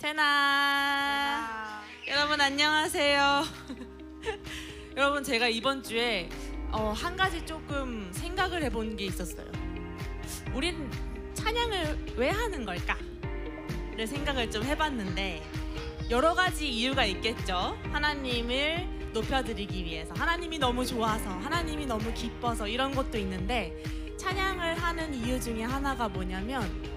테나 여러분 안녕하세요. 여러분 제가 이번 주에 어, 한 가지 조금 생각을 해본 게 있었어요. 우린 찬양을 왜 하는 걸까?를 생각을 좀 해봤는데 여러 가지 이유가 있겠죠. 하나님을 높여드리기 위해서 하나님이 너무 좋아서 하나님이 너무 기뻐서 이런 것도 있는데 찬양을 하는 이유 중에 하나가 뭐냐면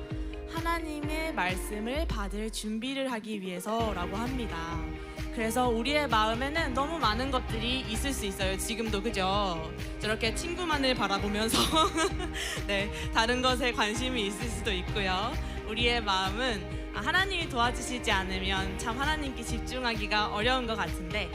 하나님의 말씀을 받을 준비를 하기 위해서라고 합니다. 그래서 우리의 마음에는 너무 많은 것들이 있을 수 있어요. 지금도 그죠? 저렇게 친구만을 바라보면서 네 다른 것에 관심이 있을 수도 있고요. 우리의 마음은 아, 하나님이 도와주시지 않으면 참 하나님께 집중하기가 어려운 것 같은데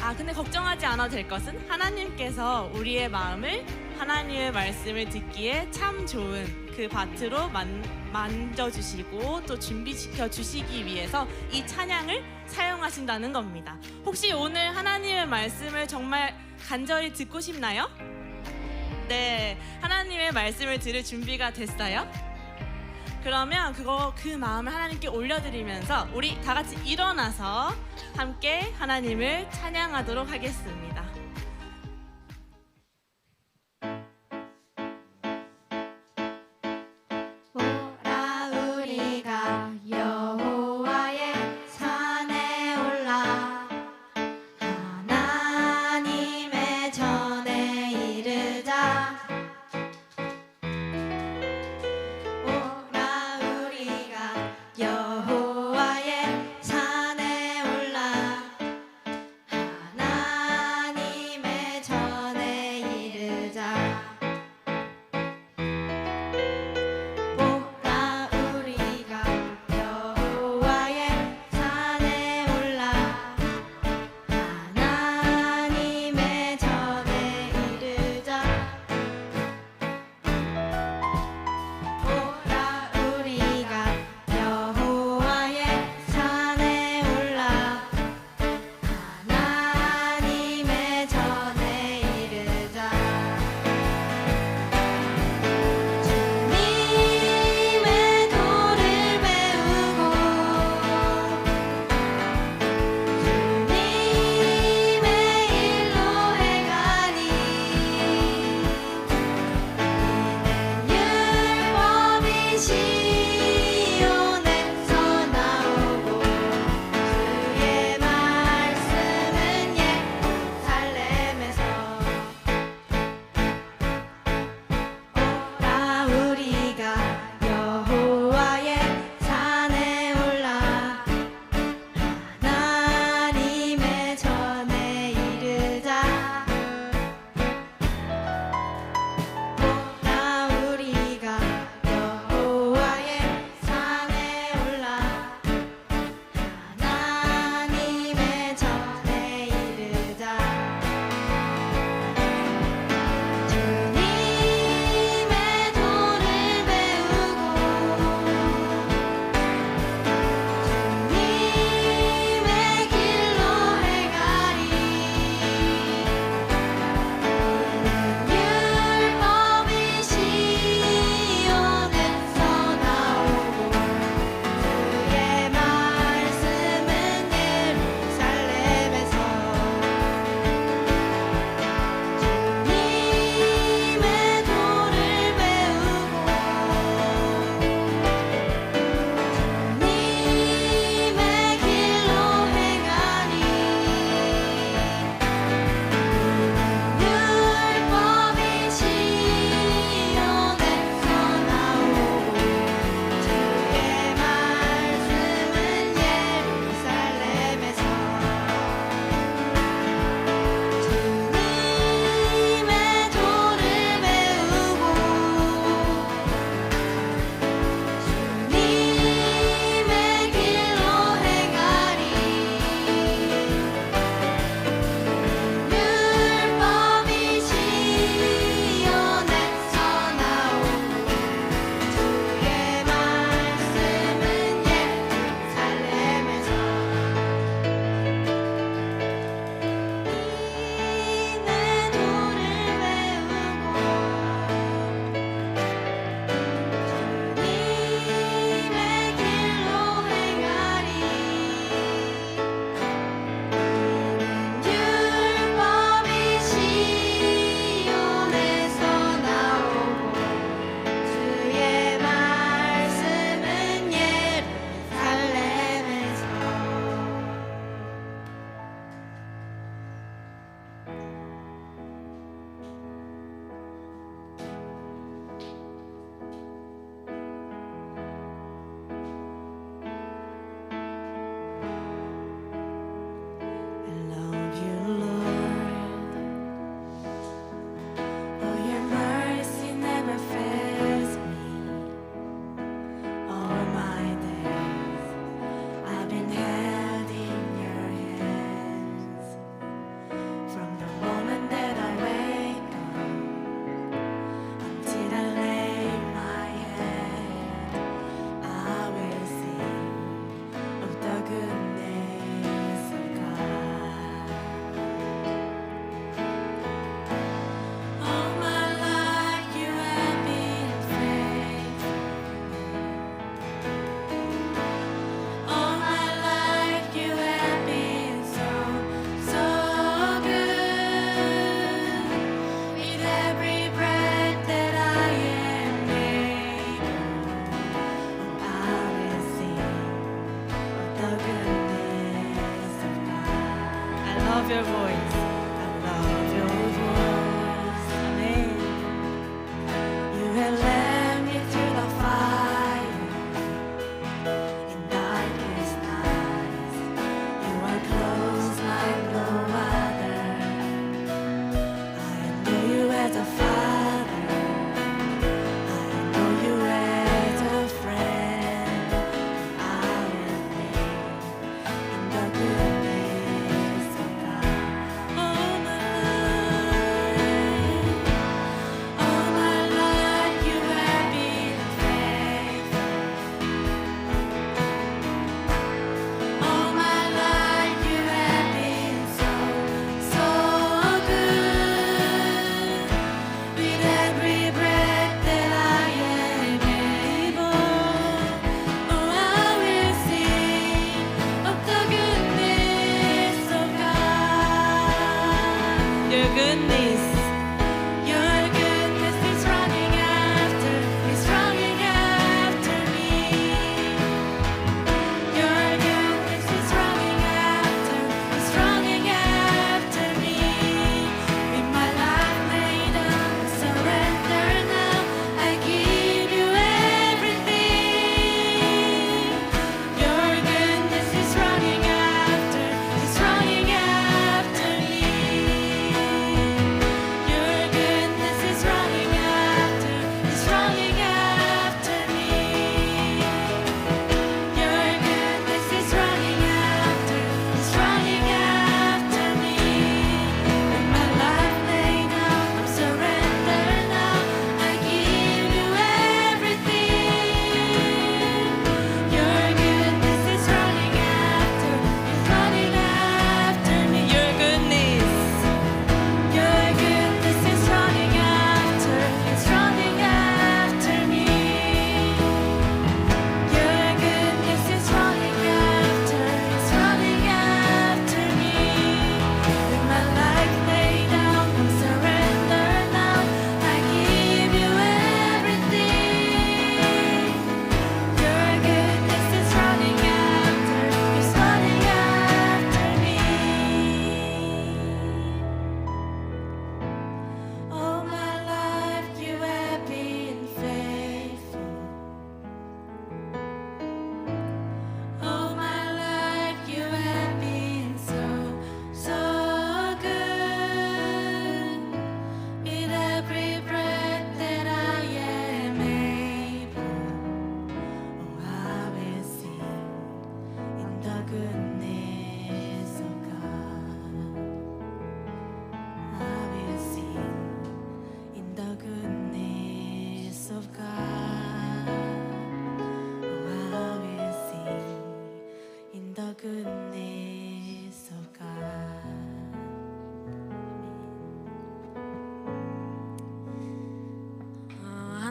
아 근데 걱정하지 않아도 될 것은 하나님께서 우리의 마음을 하나님의 말씀을 듣기에 참 좋은 그 밭으로 만, 만져주시고 또 준비시켜 주시기 위해서 이 찬양을 사용하신다는 겁니다. 혹시 오늘 하나님의 말씀을 정말 간절히 듣고 싶나요? 네, 하나님의 말씀을 들을 준비가 됐어요? 그러면 그거 그 마음을 하나님께 올려드리면서 우리 다 같이 일어나서 함께 하나님을 찬양하도록 하겠습니다.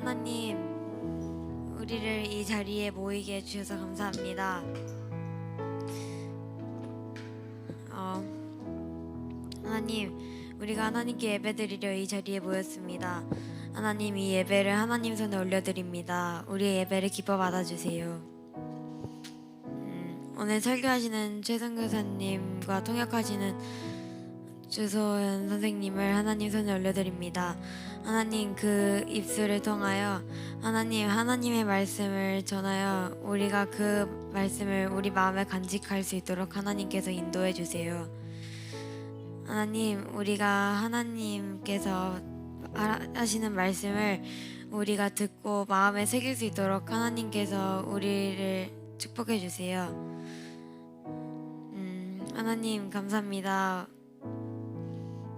하나님, 우리를 이 자리에 모이게 해주셔서 감사합니다. 어, 하나님, 우리가 하나님께 예배드리려 이 자리에 모였습니다. 하나님, 이 예배를 하나님 손에 올려드립니다. 우리의 예배를 기뻐 받아주세요. 음, 오늘 설교하시는 최선 교사님과 통역하시는 주소연 선생님을 하나님 손에 올려드립니다. 하나님 그 입술을 통하여 하나님 하나님의 말씀을 전하여 우리가 그 말씀을 우리 마음에 간직할 수 있도록 하나님께서 인도해 주세요. 하나님 우리가 하나님께서 하- 하시는 말씀을 우리가 듣고 마음에 새길 수 있도록 하나님께서 우리를 축복해 주세요. 음, 하나님 감사합니다.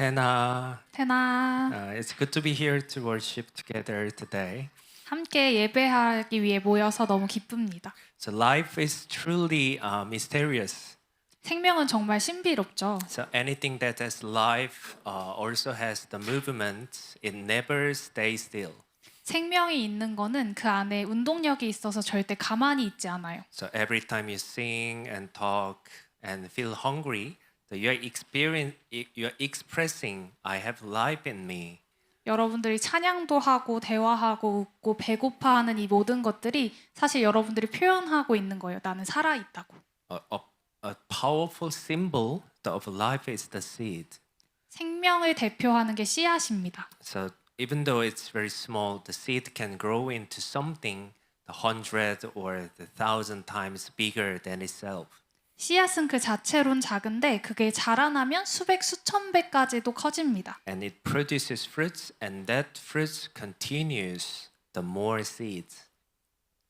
Tena, 테나 uh, it's good to be here to worship together today. 함께 예배하기 위해 모여서 너무 기쁩니다. So life is truly uh, mysterious. 생명은 정말 신비롭죠. So anything that has life uh, also has the movement. It never stays still. 생명이 있는 거는 그 안에 운동력이 있어서 절대 가만히 있지 않아요. So every time you sing and talk and feel hungry, that you're experience, you're expressing, I have life in me. 여러분들이 찬양도 하고 대화하고 웃고 배고파하는 이 모든 것들이 사실 여러분들이 표현하고 있는 거예요. 나는 살아 있다고. A, a, a powerful symbol of life is the seed. 생명을 대표하는 게 씨앗입니다. So even though it's very small, the seed can grow into something the hundred or the thousand times bigger than itself. 씨앗은 그 자체로는 작은데 그게 자라나면 수백 수천 배까지도 커집니다. And it produces fruits, and that fruit continues the more seeds.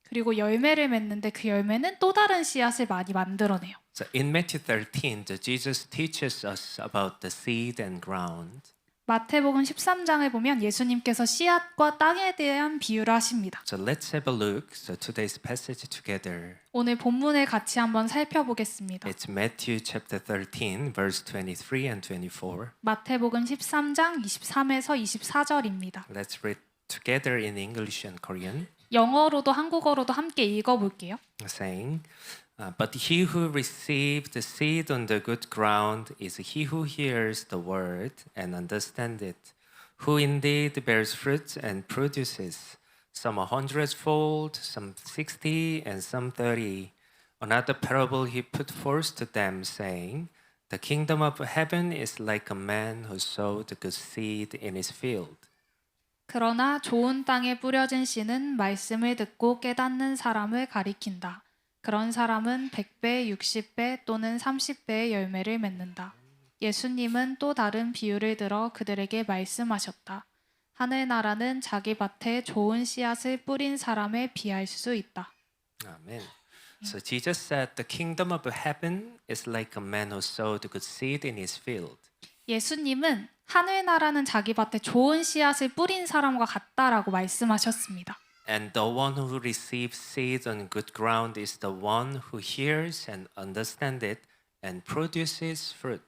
그리고 열매를 맺는데 그 열매는 또 다른 씨앗을 많이 만들어내요. So in Matthew 13, the Jesus teaches us about the seed and ground. 마태복음 13장을 보면 예수님께서 씨앗과 땅에 대한 비유를 하십니다. So let's have a look. So today's passage together. 오늘 본문을 같이 한번 살펴보겠습니다. It's Matthew chapter 13, verse 23 and 24. 마태복음 13장 23에서 24절입니다. Let's read together in English and Korean. 영어로도 한국어로도 함께 읽어 볼게요. saying, uh, But he who received the seed on the good ground is he who hears the word and understands it, who indeed bears fruit and produces, some a hundredfold, some sixty, and some thirty. Another parable he put forth to them, saying, The kingdom of heaven is like a man who sowed good seed in his field. 그러나 좋은 땅에 뿌려진 씨는 말씀을 듣고 깨닫는 사람을 가리킨다. 그런 사람은 100배, 60배 또는 30배의 열매를 맺는다. 예수님은 또 다른 비유를 들어 그들에게 말씀하셨다. 하늘나라는 자기 밭에 좋은 씨앗을 뿌린 사람에 비할 수 있다. Amen. So Jesus said, The kingdom of heaven is like a man who sowed good seed in his field. 예수님은 하늘나라는 자기 밭에 좋은 씨앗을 뿌린 사람과 같다라고 말씀하셨습니다. And the one who receives seed on good ground is the one who hears and understands it and produces fruit.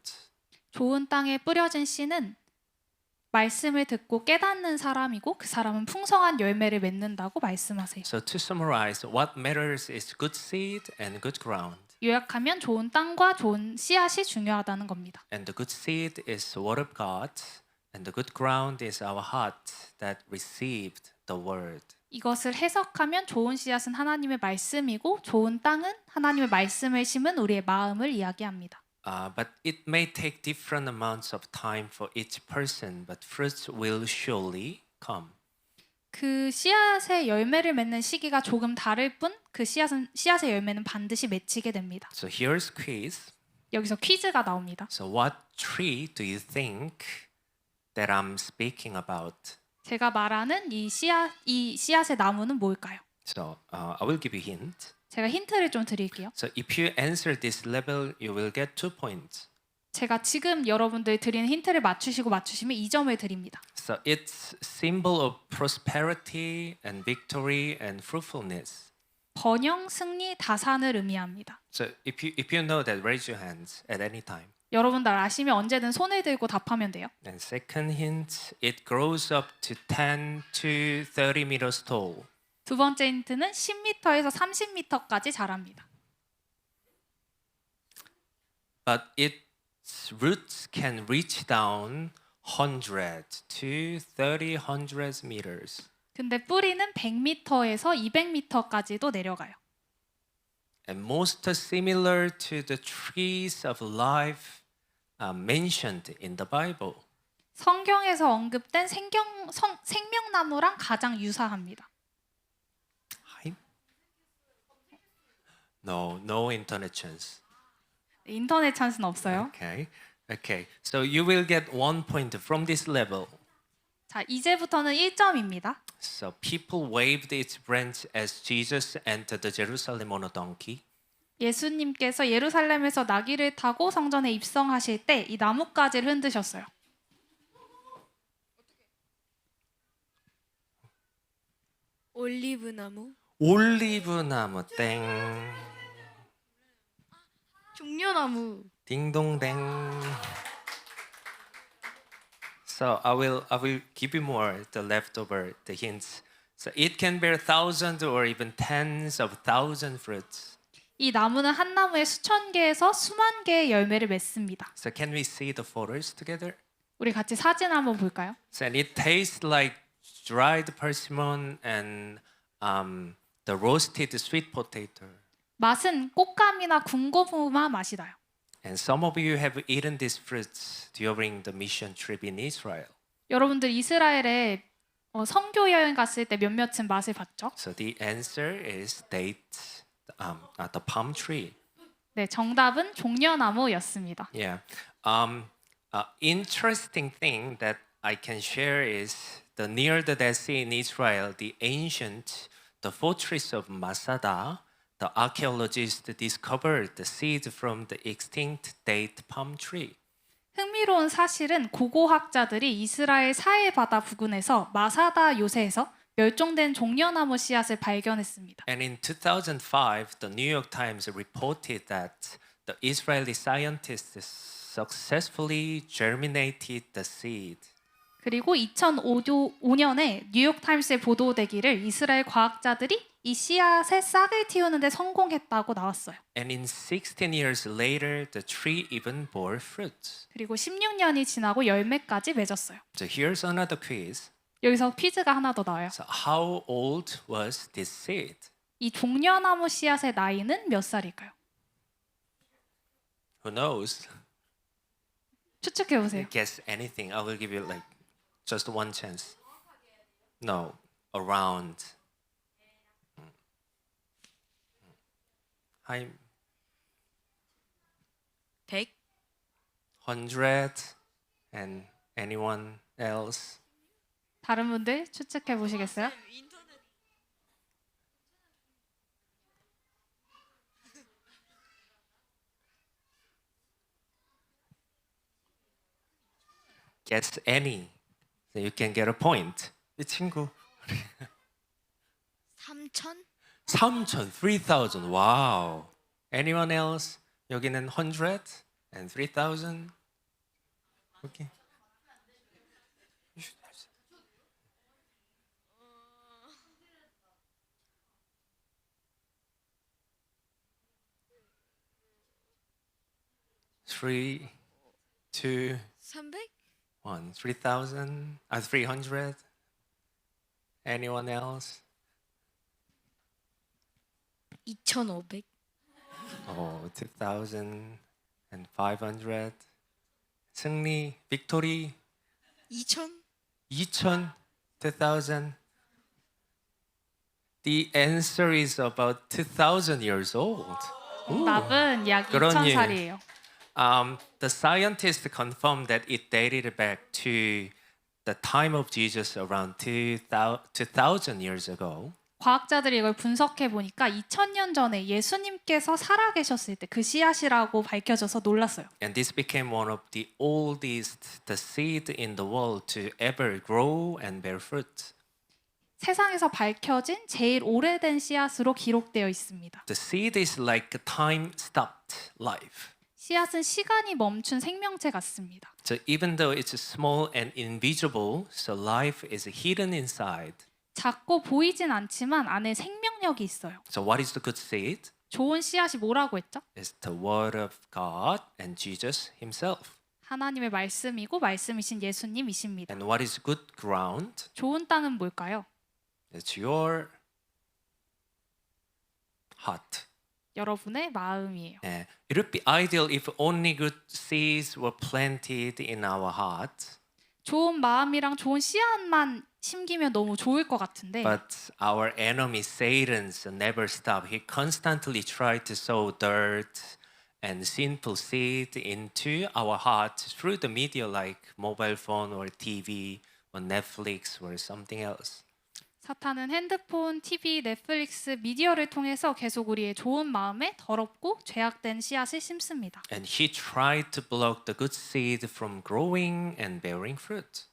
좋은 땅에 뿌려진 씨는 말씀을 듣고 깨닫는 사람이고 그 사람은 풍성한 열매를 맺는다고 말씀하세요. So to summarize, what matters is good seed and good ground. 요약하면 좋은 땅과 좋은 씨앗이 중요하다는 겁니다. And the good seed is the word of God, and the good ground is our heart that received the word. 이것을 해석하면 좋은 씨앗은 하나님의 말씀이고 좋은 땅은 하나님의 말씀을 심은 우리의 마음을 이야기합니다. Uh, but it may take different amounts of time for each person, but fruits will surely come. 그 씨앗의 열매를 맺는 시기가 조금 다를 뿐 그 씨앗은 씨앗의 열매는 반드시 맺히게 됩니다. So here's quiz. 여기서 퀴즈가 나옵니다. So what tree do you think that I'm speaking about? 제가 말하는 이 씨앗 이 씨앗의 나무는 뭘까요? So uh, I will give you hint. 제가 힌트를 좀 드릴게요. So if you answer this level, you will get two points. 제가 지금 여러분들 드리는 힌트를 맞추시고 맞추시면 2점을 드립니다. So it's symbol of prosperity and victory and fruitfulness. 번영, 승리, 다산을 의미합니다. So if you if you know that, raise your hands at any time. 여러분들 아시면 언제든 손을 들고 답하면 돼요. And second hint, it grows up to 10 to 30 meters tall. 두 번째 힌트는 10m에서 30m까지 자랍니다. But its roots can reach down 100 to 30 hundreds meters. 근데 뿌리는 100m에서 200m까지도 내려가요. And most similar to the trees of life uh, mentioned in the Bible. 성경에서 언급된 생경, 성, 생명나무랑 가장 유사합니다. Hi? No, no internet chance. 인터넷 찬스는 없어요. Okay. Okay. So you will get one point from this level. 자, 이제부터는 1점입니다. So people waved its branch as Jesus entered the Jerusalem on a donkey. 예수님께서 예루살렘에서 나귀를 타고 성전에 입성하실 때 이 나뭇가지를 흔드셨어요. 올리브 나무. 올리브 나무 땡. 종려나무. 딩동댕. So I will I will give you more the leftover the hints. So it can bear thousands or even tens of thousand fruits. 이 나무는 한 나무에 수천 개에서 수만 개의 열매를 맺습니다. So can we see the photos together? 우리 같이 사진 한번 볼까요? So and it tastes like dried persimmon and um, the roasted sweet potato. 맛은 꽃감이나 군고구마 맛이 나요. And some of you have eaten these fruits during the mission trip in Israel. 여러분들 이스라엘에 어, 선교 여행 갔을 때 몇몇은 맛을 봤죠? So the answer is date, um, uh, the palm tree. 네, 정답은 종려나무였습니다. Yeah. Um, uh, interesting thing that I can share is the near the Dead Sea in Israel, the ancient, the fortress of Masada, the archaeologists discovered the seed from the extinct date palm tree. 흥미로운 사실은 고고학자들이 이스라엘 사해 바다 부근에서 마사다 요새에서 멸종된 종려나무 씨앗을 발견했습니다. And in 2005, the New York Times reported that the Israeli scientists successfully germinated the seed. 그리고 2005년에 뉴욕 타임스에 보도되기를 이스라엘 과학자들이 이 씨앗의 싹을 틔우는데 성공했다고 나왔어요. And in 16 years later, the tree even bore fruit. 그리고 16년이 지나고 열매까지 맺었어요. So here's another quiz. 여기서 퀴즈가 하나 더 나와요. So how old was this seed? 이 종려나무 씨앗의 나이는 몇 살일까요? Who knows? 추측해 보세요. Guess anything. I will give you like just one chance. No, around. I'm 100. hundred and anyone else? 다른 분들 추측해 보시겠어요? Guess any. So you can get a point. 이 친구. 3000? 3,000, 3,000. Wow. Anyone else? 여기는 100 and 3,000. Okay. Three, two, 300? one. Three thousand. Uh, three hundred. Anyone else? 2500? Oh, 2,500. 승리, victory, 2000? 2,000, 2,000. The answer is about 2,000 years old. Ooh. 정답은 약 그런 일. 2000살이에요. Um, the scientists confirmed that it dated back to the time of Jesus around 2,000 2,000 years ago. 과학자들이 이걸 분석해 보니까 2000년 전에 예수님께서 살아 계셨을 때 그 씨앗이라고 밝혀져서 놀랐어요. And this became one of the oldest the seed in the world to ever grow and bear fruit. 세상에서 밝혀진 제일 오래된 씨앗으로 기록되어 있습니다. The seed is like a time stopped life. 씨앗은 시간이 멈춘 생명체 같습니다. So even though it's small and invisible, so life is hidden inside. 작고 보이진 않지만 안에 생명력이 있어요. So what is the good seed? 좋은 씨앗이 뭐라고 했죠? It's the word of God and Jesus himself. 하나님의 말씀이고 말씀이신 예수님이십니다. And what is good ground? 좋은 땅은 뭘까요? It's your heart. 여러분의 마음이에요. 예, it would be ideal if only good seeds were planted in our heart. 좋은 마음이랑 좋은 씨앗만 심기면 너무 좋을 것 같은데 But our enemy Satan's never stop. He constantly tried to sow dirt and sinful seed into our hearts through the media like mobile phone or TV or Netflix or something else. 사탄은 핸드폰, TV, 넷플릭스, 미디어를 통해서 계속 우리의 좋은 마음에 더럽고 죄악된 씨앗을 심습니다. And he tried to block the good seed from growing and bearing fruit.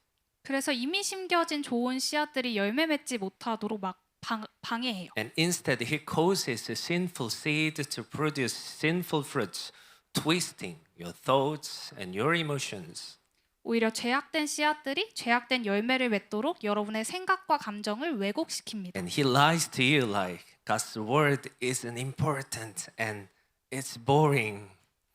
그래서 이미 심겨진 좋은 씨앗들이 열매 맺지 못하도록 막 방, 방해해요. And instead, he causes sinful seed to produce sinful fruits, twisting your thoughts and your emotions. 오히려 죄악된 씨앗들이 죄악된 열매를 맺도록 여러분의 생각과 감정을 왜곡시킵니다. And he lies to you like God's word isn't important and it's boring.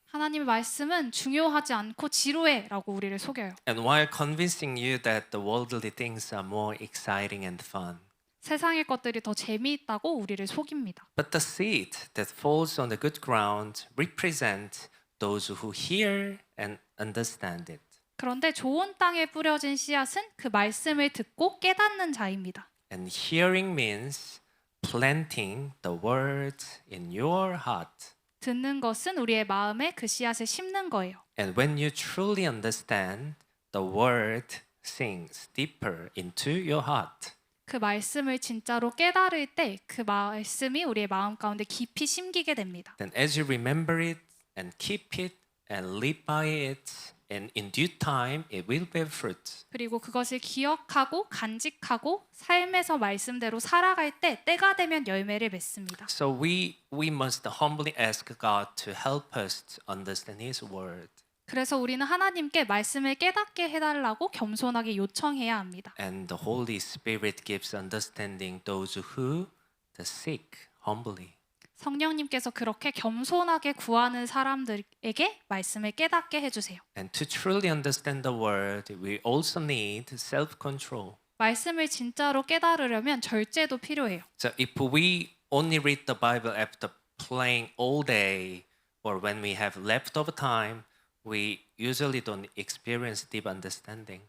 하나님의 말씀은 중요하지 않고 지루해라고 우리를 속여요. And while convincing you that the worldly things are more exciting and fun. 세상의 것들이 더 재미있다고 우리를 속입니다. But the seed that falls on the good ground represent those who hear and understand it. 그런데 좋은 땅에 뿌려진 씨앗은 그 말씀을 듣고 깨닫는 자입니다. And hearing means planting the word in your heart. 듣는 것은 우리의 마음에 그 씨앗을 심는 거예요. And when you truly understand, the word sinks deeper into your heart. 그 말씀을 진짜로 깨달을 때 그 말씀이 우리의 마음 가운데 깊이 심기게 됩니다. Then as you remember it and keep it and live by it, and in due time it will bear fruit. 그리고 그것을 기억하고 간직하고 삶에서 말씀대로 살아갈 때 때가 되면 열매를 맺습니다. So we we must humbly ask God to help us to understand His word. 그래서 우리는 하나님께 말씀을 깨닫게 해달라고 겸손하게 요청해야 합니다. And the Holy Spirit gives understanding those who the seek humbly. 성령님께서 그렇게 겸손하게 구하는 사람들에게 말씀을 깨닫게 해주세요. And to truly understand the word, we also need self-control. 말씀을 진짜로 깨달으려면 절제도 필요해요. So if we only read the Bible after playing all day or when we have leftover time, we usually don't experience deep understanding.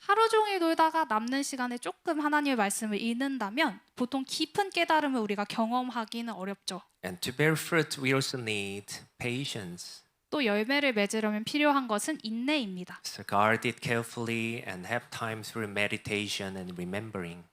하루 종일 놀다가 남는 시간에 조금 하나님의 말씀을 읽는다면 보통 깊은 깨달음을 우리가 경험하기는 어렵죠. And to bear fruit, we also need patience. 또 열매를 맺으려면 필요한 것은 인내입니다. So guard it carefully and have time through meditation and remembering.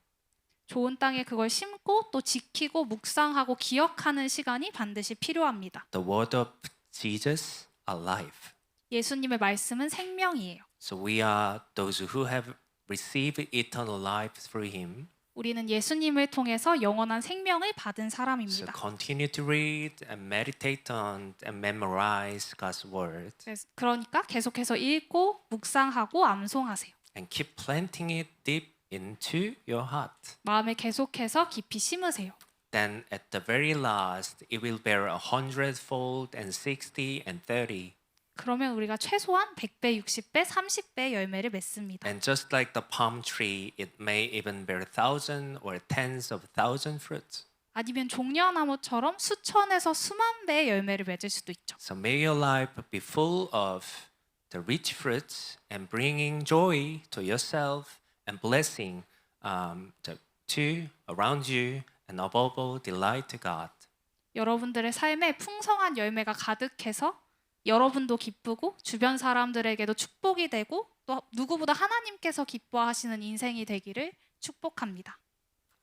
좋은 땅에 그걸 심고 또 지키고 묵상하고 기억하는 시간이 반드시 필요합니다. The word of Jesus are life. 예수님의 말씀은 생명이에요. So we are those who have received eternal life through him. 우리는 예수님을 통해서 영원한 생명을 받은 So 사람입니다. continue to read and meditate on and memorize God's word 그래서- 그러니까 계속해서 읽고 묵상하고 암송하세요. and keep planting it deep into your heart. 마음에 계속해서 깊이 심으세요. Then at the very last, it will bear a hundredfold and sixty and thirty. 그러면 우리가 최소한 100배, 60배, 30배 열매를 맺습니다. And just like the palm tree, it may even bear thousand or tens of thousand fruits. 아니면 종려나무처럼 수천에서 수만 배의 열매를 맺을 수도 있죠. So may your life be full of the rich fruits and bringing joy to yourself and blessing um, to, to around you and above all delight to God. 여러분들의 삶에 풍성한 열매가 가득해서 여러분도 기쁘고 주변 사람들에게도 축복이 되고 또 누구보다 하나님께서 기뻐하시는 인생이 되기를 축복합니다.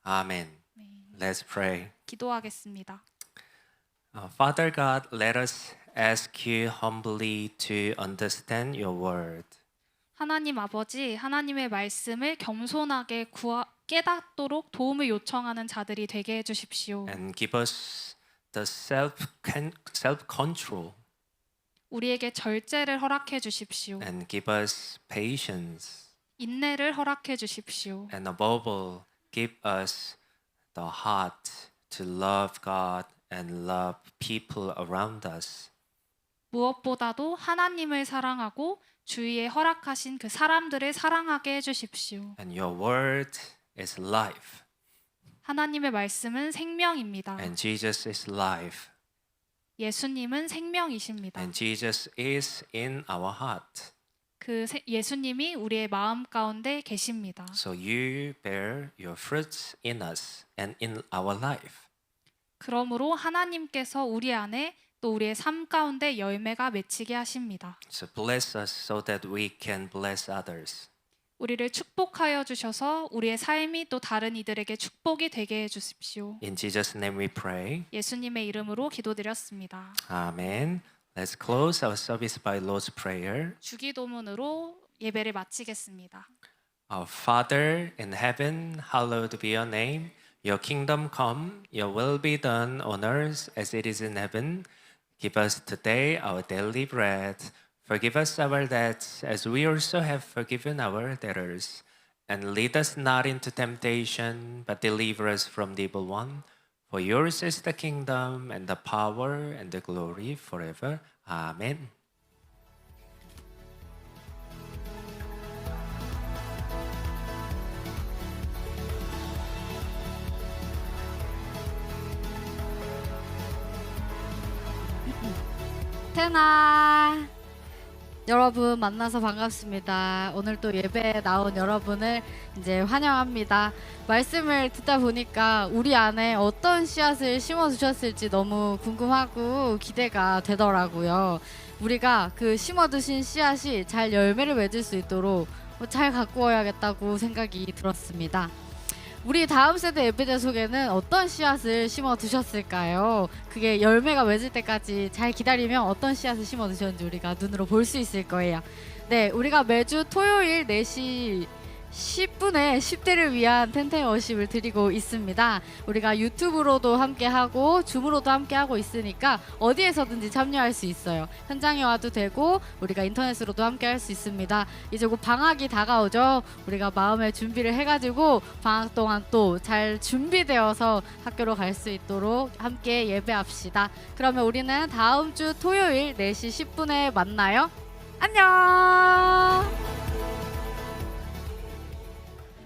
Amen. 네, Let's pray. 기도하겠습니다. Uh, Father God, let us ask you humbly to understand your word. 하나님 아버지, 하나님의 말씀을 겸손하게 구하, 깨닫도록 도움을 요청하는 자들이 되게 해 주십시오. and give us the self self control 우리에게 절제를 허락해 주십시오. and give us patience 인내를 허락해 주십시오. and above all give us the heart to love God and love people around us 무엇보다도 하나님을 사랑하고 주위에 허락하신 그 사람들을 사랑하게 해 주십시오. and your word is life 하나님의 말씀은 생명입니다. and Jesus is life 예수님은 생명이십니다. and Jesus is in our heart 그 세- 예수님이 우리의 마음 가운데 계십니다. so you bear your fruits in us and in our life 그러므로 하나님께서 우리 안에 또 우리의 삶 가운데 열매가 맺히게 하십니다. so bless us so that we can bless others 우리를 축복하여 주셔서 우리의 삶이 또 다른 이들에게 축복이 되게 해 주십시오. In Jesus' name we pray. 예수님의 이름으로 기도드렸습니다. Amen. Let's close our service by Lord's Prayer. 주기도문으로 예배를 마치겠습니다. Our Father in heaven, hallowed be your name. Your kingdom come, your will be done on earth as it is in heaven. Give us today our daily bread. Forgive us our debts as we also have forgiven our debtors. And lead us not into temptation, but deliver us from the evil one. For yours is the kingdom and the power and the glory forever. Amen. 테나 여러분 만나서 반갑습니다. 오늘 또 예배에 나온 여러분을 이제 환영합니다. 말씀을 듣다 보니까 우리 안에 어떤 씨앗을 심어 두셨을지 너무 궁금하고 기대가 되더라고요. 우리가 그 심어 두신 씨앗이 잘 열매를 맺을 수 있도록 잘 가꾸어야겠다고 생각이 들었습니다. 우리 다음 세대 예배자 속에는 어떤 씨앗을 심어 두셨을까요? 그게 열매가 맺을 때까지 잘 기다리면 어떤 씨앗을 심어 두셨는지 우리가 눈으로 볼 수 있을 거예요. 네, 우리가 매주 토요일 4시 10분에 10대를 위한 텐텐 워십을 드리고 있습니다. 우리가 유튜브로도 함께 하고 줌으로도 함께 하고 있으니까 어디에서든지 참여할 수 있어요. 현장에 와도 되고 우리가 인터넷으로도 함께 할 수 있습니다. 이제 곧 방학이 다가오죠. 우리가 마음의 준비를 해가지고 방학 동안 또 잘 준비되어서 학교로 갈 수 있도록 함께 예배합시다. 그러면 우리는 다음 주 토요일 4시 10분에 만나요. 안녕!